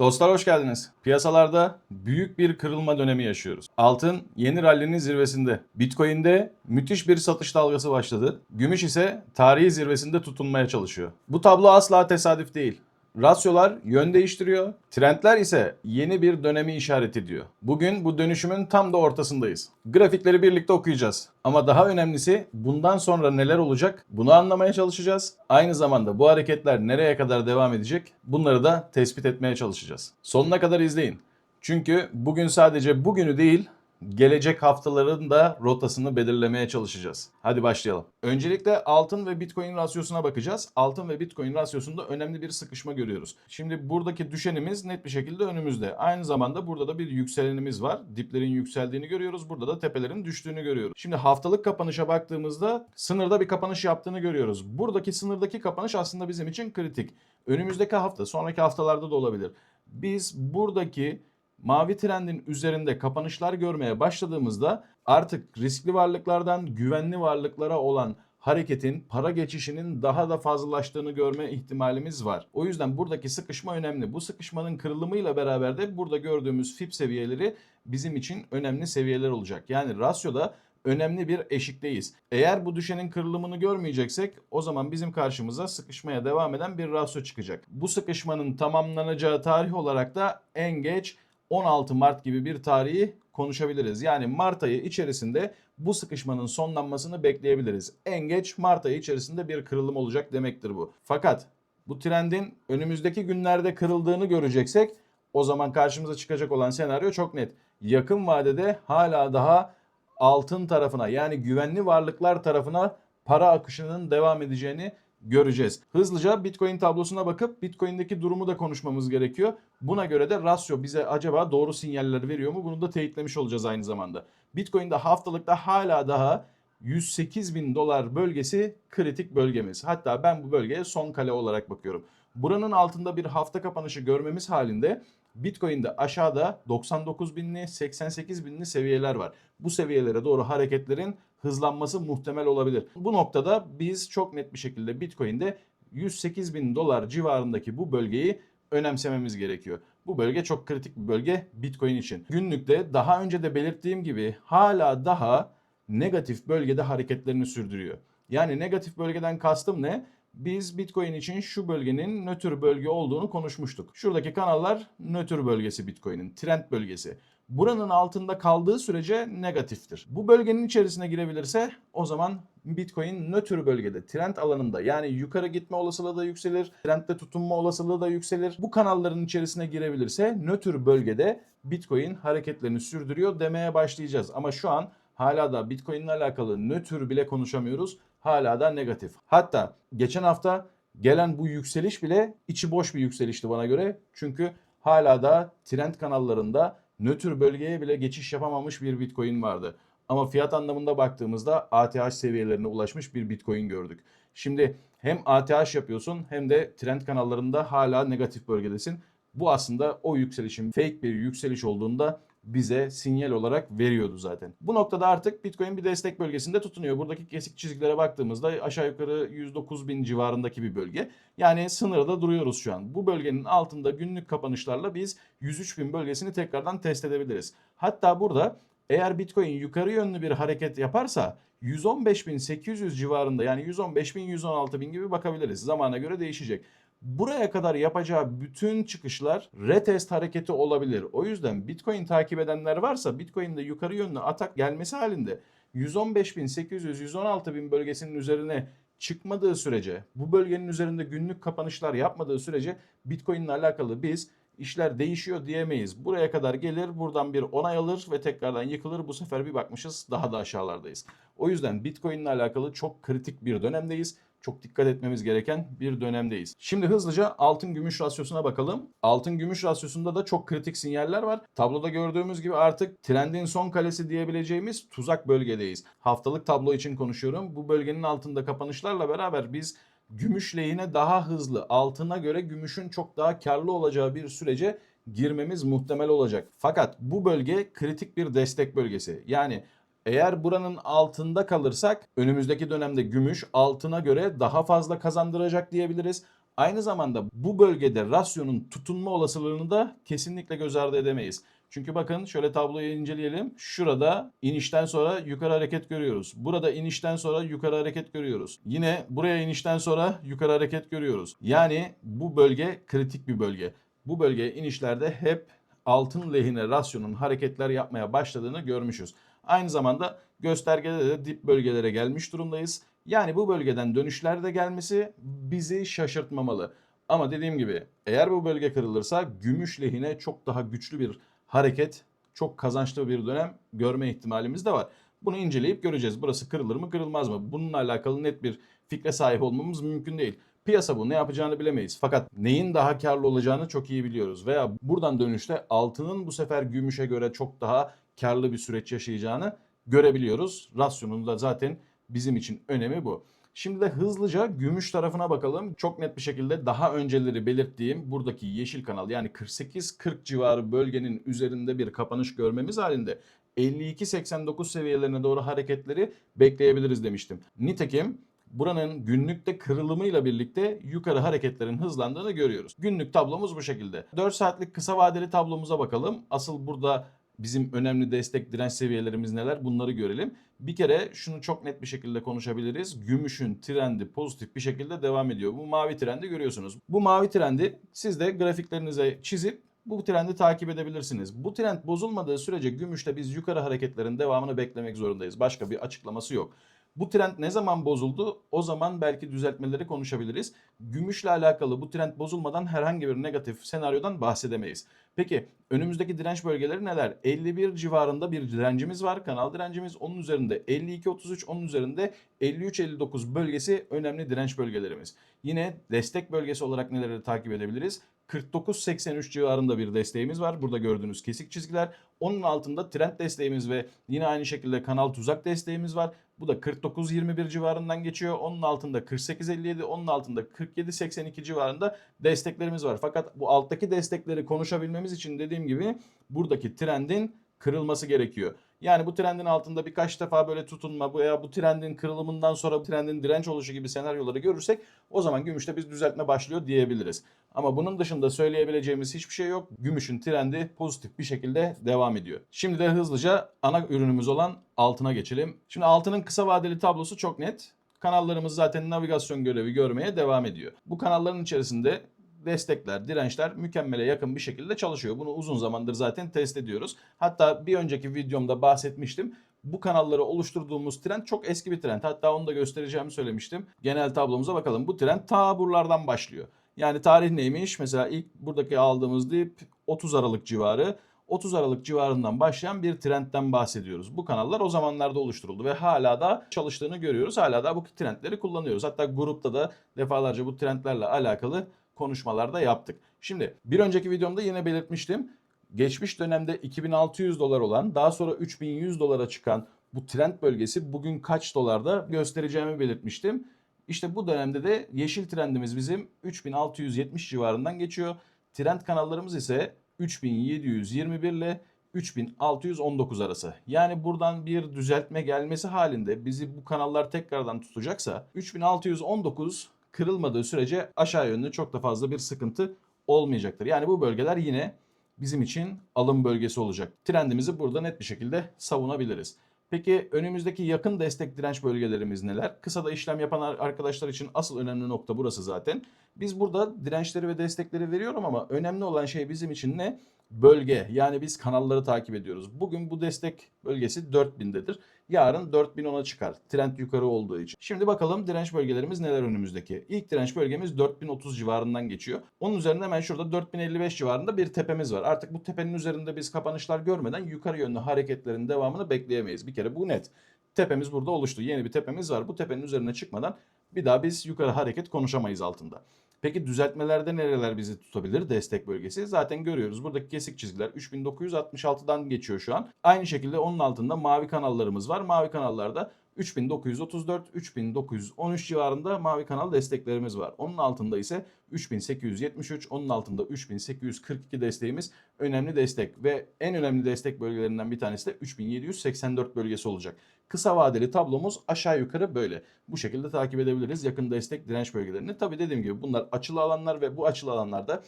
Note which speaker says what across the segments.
Speaker 1: Dostlar hoş geldiniz. Piyasalarda büyük bir kırılma dönemi yaşıyoruz. Altın yeni rallinin zirvesinde. Bitcoin'de müthiş bir satış dalgası başladı. Gümüş ise tarihi zirvesinde tutunmaya çalışıyor. Bu tablo asla tesadüf değil. Rasyolar yön değiştiriyor. Trendler ise yeni bir dönemi işaret ediyor. Bugün bu dönüşümün tam da ortasındayız. Grafikleri birlikte okuyacağız. Ama daha önemlisi bundan sonra neler olacak bunu anlamaya çalışacağız. Aynı zamanda bu hareketler nereye kadar devam edecek bunları da tespit etmeye çalışacağız. Sonuna kadar izleyin. Çünkü bugün sadece bugünü değil gelecek haftaların da rotasını belirlemeye çalışacağız. Hadi başlayalım. Öncelikle altın ve bitcoin rasyosuna bakacağız. Altın ve bitcoin rasyosunda önemli bir sıkışma görüyoruz. Şimdi buradaki düşenimiz net bir şekilde önümüzde. Aynı zamanda burada da bir yükselenimiz var. Diplerin yükseldiğini görüyoruz. Burada da tepelerin düştüğünü görüyoruz. Şimdi haftalık kapanışa baktığımızda sınırda bir kapanış yaptığını görüyoruz. Buradaki sınırdaki kapanış aslında bizim için kritik. Önümüzdeki hafta, sonraki haftalarda da olabilir. Biz buradaki mavi trendin üzerinde kapanışlar görmeye başladığımızda artık riskli varlıklardan güvenli varlıklara olan hareketin, para geçişinin daha da fazlalaştığını görme ihtimalimiz var. O yüzden buradaki sıkışma önemli. Bu sıkışmanın kırılımıyla beraber de burada gördüğümüz FIP seviyeleri bizim için önemli seviyeler olacak. Yani rasyoda önemli bir eşikteyiz. Eğer bu düşenin kırılımını görmeyeceksek o zaman bizim karşımıza sıkışmaya devam eden bir rasyo çıkacak. Bu sıkışmanın tamamlanacağı tarih olarak da en geç 16 Mart gibi bir tarihi konuşabiliriz. Yani Mart ayı içerisinde bu sıkışmanın sonlanmasını bekleyebiliriz. En geç Mart ayı içerisinde bir kırılım olacak demektir bu. Fakat bu trendin önümüzdeki günlerde kırıldığını göreceksek o zaman karşımıza çıkacak olan senaryo çok net. Yakın vadede hala daha altın tarafına yani güvenli varlıklar tarafına para akışının devam edeceğini göreceğiz. Hızlıca Bitcoin tablosuna bakıp Bitcoin'deki durumu da konuşmamız gerekiyor. Buna göre de rasyo bize acaba doğru sinyaller veriyor mu? Bunu da teyitlemiş olacağız aynı zamanda. Bitcoin'de haftalıkta hala daha 108 bin dolar bölgesi kritik bölgemiz. Hatta ben bu bölgeye son kale olarak bakıyorum. Buranın altında bir hafta kapanışı görmemiz halinde Bitcoin'de aşağıda 99 binli 88 binli seviyeler var. Bu seviyelere doğru hareketlerin hızlanması muhtemel olabilir. Bu noktada biz çok net bir şekilde Bitcoin'de 108 bin dolar civarındaki bu bölgeyi önemsememiz gerekiyor. Bu bölge çok kritik bir bölge Bitcoin için. Günlükte daha önce de belirttiğim gibi hala daha negatif bölgede hareketlerini sürdürüyor. Yani negatif bölgeden kastım ne? Biz Bitcoin için şu bölgenin nötr bölge olduğunu konuşmuştuk. Şuradaki kanallar nötr bölgesi Bitcoin'in, trend bölgesi. Buranın altında kaldığı sürece negatiftir. Bu bölgenin içerisine girebilirse o zaman Bitcoin nötr bölgede, trend alanında yani yukarı gitme olasılığı da yükselir, trendde tutunma olasılığı da yükselir. Bu kanalların içerisine girebilirse nötr bölgede Bitcoin hareketlerini sürdürüyor demeye başlayacağız. Ama şu an hala da Bitcoin ile alakalı nötr bile konuşamıyoruz. Hala da negatif. Hatta geçen hafta gelen bu yükseliş bile içi boş bir yükselişti bana göre. Çünkü hala da trend kanallarında nötr bölgeye bile geçiş yapamamış bir Bitcoin vardı. Ama fiyat anlamında baktığımızda ATH seviyelerine ulaşmış bir Bitcoin gördük. Şimdi hem ATH yapıyorsun hem de trend kanallarında hala negatif bölgedesin. Bu aslında o yükselişin fake bir yükseliş olduğunda bize sinyal olarak veriyordu zaten. Bu noktada artık Bitcoin bir destek bölgesinde tutunuyor. Buradaki kesik çizgilere baktığımızda aşağı yukarı 109 bin civarındaki bir bölge. Yani sınırda duruyoruz şu an. Bu bölgenin altında günlük kapanışlarla biz 103 bin bölgesini tekrardan test edebiliriz. Hatta burada eğer Bitcoin yukarı yönlü bir hareket yaparsa 115.800 civarında yani 115.000 116.000 gibi bakabiliriz. Zamana göre değişecek. Buraya kadar yapacağı bütün çıkışlar retest hareketi olabilir. O yüzden Bitcoin takip edenler varsa Bitcoin'de yukarı yönlü atak gelmesi halinde 115.800-116.000 bölgesinin üzerine çıkmadığı sürece, bu bölgenin üzerinde günlük kapanışlar yapmadığı sürece Bitcoin ile alakalı biz işler değişiyor diyemeyiz. Buraya kadar gelir, buradan bir onay alır ve tekrardan yıkılır. Bu sefer bir bakmışız daha da aşağılardayız. O yüzden Bitcoin ile alakalı çok kritik bir dönemdeyiz çok dikkat etmemiz gereken bir dönemdeyiz. Şimdi hızlıca altın gümüş rasyosuna bakalım. Altın gümüş rasyosunda da çok kritik sinyaller var. Tabloda gördüğümüz gibi artık trendin son kalesi diyebileceğimiz tuzak bölgedeyiz. Haftalık tablo için konuşuyorum. Bu bölgenin altında kapanışlarla beraber biz gümüş lehine daha hızlı, altına göre gümüşün çok daha karlı olacağı bir sürece girmemiz muhtemel olacak. Fakat bu bölge kritik bir destek bölgesi. Yani eğer buranın altında kalırsak önümüzdeki dönemde gümüş altına göre daha fazla kazandıracak diyebiliriz. Aynı zamanda bu bölgede rasyonun tutunma olasılığını da kesinlikle göz ardı edemeyiz. Çünkü bakın şöyle tabloyu inceleyelim. Şurada inişten sonra yukarı hareket görüyoruz. Burada inişten sonra yukarı hareket görüyoruz. Yine buraya inişten sonra yukarı hareket görüyoruz. Yani bu bölge kritik bir bölge. Bu bölge inişlerde hep altın lehine rasyonun hareketler yapmaya başladığını görmüşüz. Aynı zamanda göstergede de dip bölgelere gelmiş durumdayız. Yani bu bölgeden dönüşler de gelmesi bizi şaşırtmamalı. Ama dediğim gibi eğer bu bölge kırılırsa gümüş lehine çok daha güçlü bir hareket, çok kazançlı bir dönem görme ihtimalimiz de var. Bunu inceleyip göreceğiz. Burası kırılır mı kırılmaz mı? Bununla alakalı net bir fikre sahip olmamız mümkün değil. Piyasa bu ne yapacağını bilemeyiz. Fakat neyin daha karlı olacağını çok iyi biliyoruz. Veya buradan dönüşte altının bu sefer gümüşe göre çok daha karlı bir süreç yaşayacağını görebiliyoruz. Rasyonun da zaten bizim için önemi bu. Şimdi de hızlıca gümüş tarafına bakalım. Çok net bir şekilde daha önceleri belirttiğim buradaki yeşil kanal yani 48-40 civarı bölgenin üzerinde bir kapanış görmemiz halinde 52-89 seviyelerine doğru hareketleri bekleyebiliriz demiştim. Nitekim buranın günlükte kırılımıyla birlikte yukarı hareketlerin hızlandığını görüyoruz. Günlük tablomuz bu şekilde. 4 saatlik kısa vadeli tablomuza bakalım. Asıl burada bizim önemli destek direnç seviyelerimiz neler bunları görelim. Bir kere şunu çok net bir şekilde konuşabiliriz. Gümüşün trendi pozitif bir şekilde devam ediyor. Bu mavi trendi görüyorsunuz. Bu mavi trendi siz de grafiklerinize çizip bu trendi takip edebilirsiniz. Bu trend bozulmadığı sürece gümüşte biz yukarı hareketlerin devamını beklemek zorundayız. Başka bir açıklaması yok. Bu trend ne zaman bozuldu? O zaman belki düzeltmeleri konuşabiliriz. Gümüşle alakalı bu trend bozulmadan herhangi bir negatif senaryodan bahsedemeyiz. Peki önümüzdeki direnç bölgeleri neler? 51 civarında bir direncimiz var. Kanal direncimiz onun üzerinde 52-33 onun üzerinde 53-59 bölgesi önemli direnç bölgelerimiz. Yine destek bölgesi olarak neleri takip edebiliriz? 49-83 civarında bir desteğimiz var. Burada gördüğünüz kesik çizgiler. Onun altında trend desteğimiz ve yine aynı şekilde kanal tuzak desteğimiz var. Bu da 49-21 civarından geçiyor. Onun altında 48-57, onun altında 47-82 civarında desteklerimiz var. Fakat bu alttaki destekleri konuşabilmemiz için dediğim gibi buradaki trendin kırılması gerekiyor. Yani bu trendin altında birkaç defa böyle tutunma veya bu trendin kırılımından sonra bu trendin direnç oluşu gibi senaryoları görürsek o zaman gümüşte biz düzeltme başlıyor diyebiliriz. Ama bunun dışında söyleyebileceğimiz hiçbir şey yok. Gümüşün trendi pozitif bir şekilde devam ediyor. Şimdi de hızlıca ana ürünümüz olan altına geçelim. Şimdi altının kısa vadeli tablosu çok net. Kanallarımız zaten navigasyon görevi görmeye devam ediyor. Bu kanalların içerisinde destekler, dirençler mükemmele yakın bir şekilde çalışıyor. Bunu uzun zamandır zaten test ediyoruz. Hatta bir önceki videomda bahsetmiştim. Bu kanalları oluşturduğumuz trend çok eski bir trend. Hatta onu da göstereceğimi söylemiştim. Genel tablomuza bakalım. Bu trend ta buralardan başlıyor. Yani tarih neymiş? Mesela ilk buradaki aldığımız dip 30 Aralık civarı. 30 Aralık civarından başlayan bir trendten bahsediyoruz. Bu kanallar o zamanlarda oluşturuldu ve hala da çalıştığını görüyoruz. Hala da bu trendleri kullanıyoruz. Hatta grupta da defalarca bu trendlerle alakalı konuşmalarda yaptık. Şimdi bir önceki videomda yine belirtmiştim. Geçmiş dönemde 2600 dolar olan daha sonra 3100 dolara çıkan bu trend bölgesi bugün kaç dolarda göstereceğimi belirtmiştim. İşte bu dönemde de yeşil trendimiz bizim 3670 civarından geçiyor. Trend kanallarımız ise 3721 ile 3619 arası. Yani buradan bir düzeltme gelmesi halinde bizi bu kanallar tekrardan tutacaksa 3619 kırılmadığı sürece aşağı yönlü çok da fazla bir sıkıntı olmayacaktır. Yani bu bölgeler yine bizim için alım bölgesi olacak. Trendimizi burada net bir şekilde savunabiliriz. Peki önümüzdeki yakın destek direnç bölgelerimiz neler? Kısada işlem yapan arkadaşlar için asıl önemli nokta burası zaten. Biz burada dirençleri ve destekleri veriyorum ama önemli olan şey bizim için ne? Bölge yani biz kanalları takip ediyoruz. Bugün bu destek bölgesi 4000'dedir. Yarın 4010'a çıkar. Trend yukarı olduğu için. Şimdi bakalım direnç bölgelerimiz neler önümüzdeki. İlk direnç bölgemiz 4030 civarından geçiyor. Onun üzerinde hemen şurada 4055 civarında bir tepemiz var. Artık bu tepenin üzerinde biz kapanışlar görmeden yukarı yönlü hareketlerin devamını bekleyemeyiz. Bir kere bu net. Tepemiz burada oluştu. Yeni bir tepemiz var. Bu tepenin üzerine çıkmadan bir daha biz yukarı hareket konuşamayız altında. Peki düzeltmelerde nereler bizi tutabilir? Destek bölgesi. Zaten görüyoruz. Buradaki kesik çizgiler 3966'dan geçiyor şu an. Aynı şekilde onun altında mavi kanallarımız var. Mavi kanallarda 3934, 3913 civarında mavi kanal desteklerimiz var. Onun altında ise 3873, onun altında 3842 desteğimiz önemli destek ve en önemli destek bölgelerinden bir tanesi de 3784 bölgesi olacak. Kısa vadeli tablomuz aşağı yukarı böyle. Bu şekilde takip edebiliriz yakın destek direnç bölgelerini. Tabi dediğim gibi bunlar açılı alanlar ve bu açılı alanlarda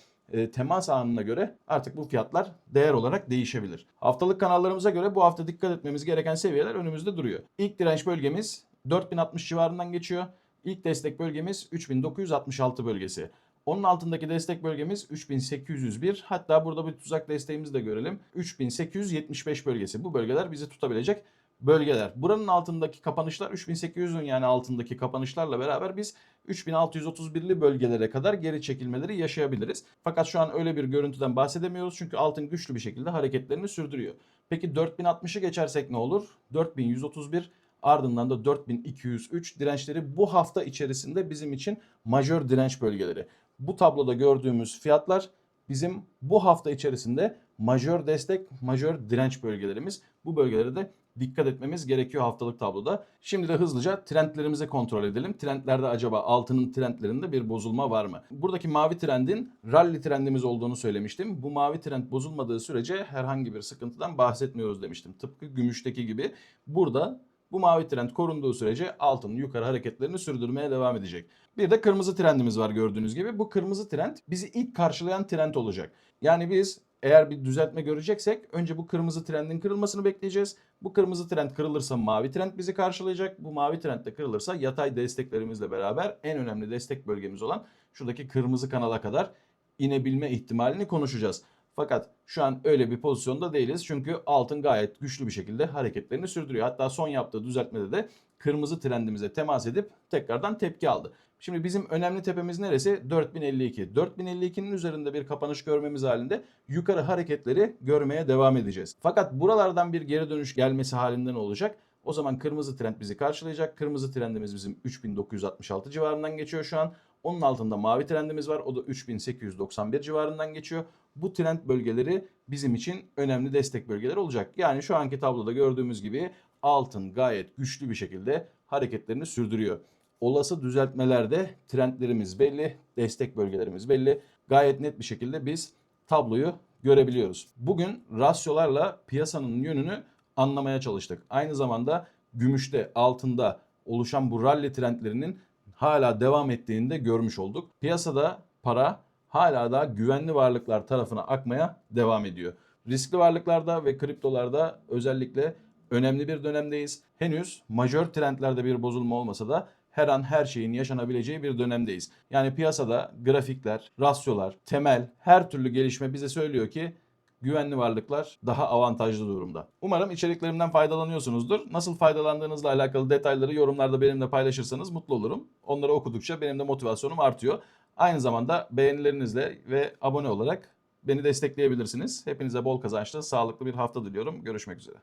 Speaker 1: temas anına göre artık bu fiyatlar değer olarak değişebilir. Haftalık kanallarımıza göre bu hafta dikkat etmemiz gereken seviyeler önümüzde duruyor. İlk direnç bölgemiz 4060 civarından geçiyor. İlk destek bölgemiz 3966 bölgesi. Onun altındaki destek bölgemiz 3801. Hatta burada bir tuzak desteğimizi de görelim. 3875 bölgesi. Bu bölgeler bizi tutabilecek bölgeler. Buranın altındaki kapanışlar 3800'ün yani altındaki kapanışlarla beraber biz 3631'li bölgelere kadar geri çekilmeleri yaşayabiliriz. Fakat şu an öyle bir görüntüden bahsedemiyoruz çünkü altın güçlü bir şekilde hareketlerini sürdürüyor. Peki 4060'ı geçersek ne olur? 4131 ardından da 4203 dirençleri bu hafta içerisinde bizim için majör direnç bölgeleri. Bu tabloda gördüğümüz fiyatlar bizim bu hafta içerisinde majör destek, majör direnç bölgelerimiz. Bu bölgelere de dikkat etmemiz gerekiyor haftalık tabloda. Şimdi de hızlıca trendlerimizi kontrol edelim. Trendlerde acaba altının trendlerinde bir bozulma var mı? Buradaki mavi trendin rally trendimiz olduğunu söylemiştim. Bu mavi trend bozulmadığı sürece herhangi bir sıkıntıdan bahsetmiyoruz demiştim. Tıpkı gümüşteki gibi burada bu mavi trend korunduğu sürece altın yukarı hareketlerini sürdürmeye devam edecek. Bir de kırmızı trendimiz var gördüğünüz gibi. Bu kırmızı trend bizi ilk karşılayan trend olacak. Yani biz eğer bir düzeltme göreceksek önce bu kırmızı trendin kırılmasını bekleyeceğiz. Bu kırmızı trend kırılırsa mavi trend bizi karşılayacak. Bu mavi trend de kırılırsa yatay desteklerimizle beraber en önemli destek bölgemiz olan şuradaki kırmızı kanala kadar inebilme ihtimalini konuşacağız. Fakat şu an öyle bir pozisyonda değiliz. Çünkü altın gayet güçlü bir şekilde hareketlerini sürdürüyor. Hatta son yaptığı düzeltmede de kırmızı trendimize temas edip tekrardan tepki aldı. Şimdi bizim önemli tepemiz neresi? 4052. 4052'nin üzerinde bir kapanış görmemiz halinde yukarı hareketleri görmeye devam edeceğiz. Fakat buralardan bir geri dönüş gelmesi halinde ne olacak? O zaman kırmızı trend bizi karşılayacak. Kırmızı trendimiz bizim 3966 civarından geçiyor şu an. Onun altında mavi trendimiz var. O da 3891 civarından geçiyor. Bu trend bölgeleri bizim için önemli destek bölgeleri olacak. Yani şu anki tabloda gördüğümüz gibi altın gayet güçlü bir şekilde hareketlerini sürdürüyor. Olası düzeltmelerde trendlerimiz belli, destek bölgelerimiz belli. Gayet net bir şekilde biz tabloyu görebiliyoruz. Bugün rasyolarla piyasanın yönünü anlamaya çalıştık. Aynı zamanda gümüşte, altında oluşan bu rally trendlerinin hala devam ettiğini de görmüş olduk. Piyasada para hala da güvenli varlıklar tarafına akmaya devam ediyor. Riskli varlıklarda ve kriptolarda özellikle önemli bir dönemdeyiz. Henüz majör trendlerde bir bozulma olmasa da her an her şeyin yaşanabileceği bir dönemdeyiz. Yani piyasada grafikler, rasyolar, temel her türlü gelişme bize söylüyor ki güvenli varlıklar daha avantajlı durumda. Umarım içeriklerimden faydalanıyorsunuzdur. Nasıl faydalandığınızla alakalı detayları yorumlarda benimle paylaşırsanız mutlu olurum. Onları okudukça benim de motivasyonum artıyor. Aynı zamanda beğenilerinizle ve abone olarak beni destekleyebilirsiniz. Hepinize bol kazançlı, sağlıklı bir hafta diliyorum. Görüşmek üzere.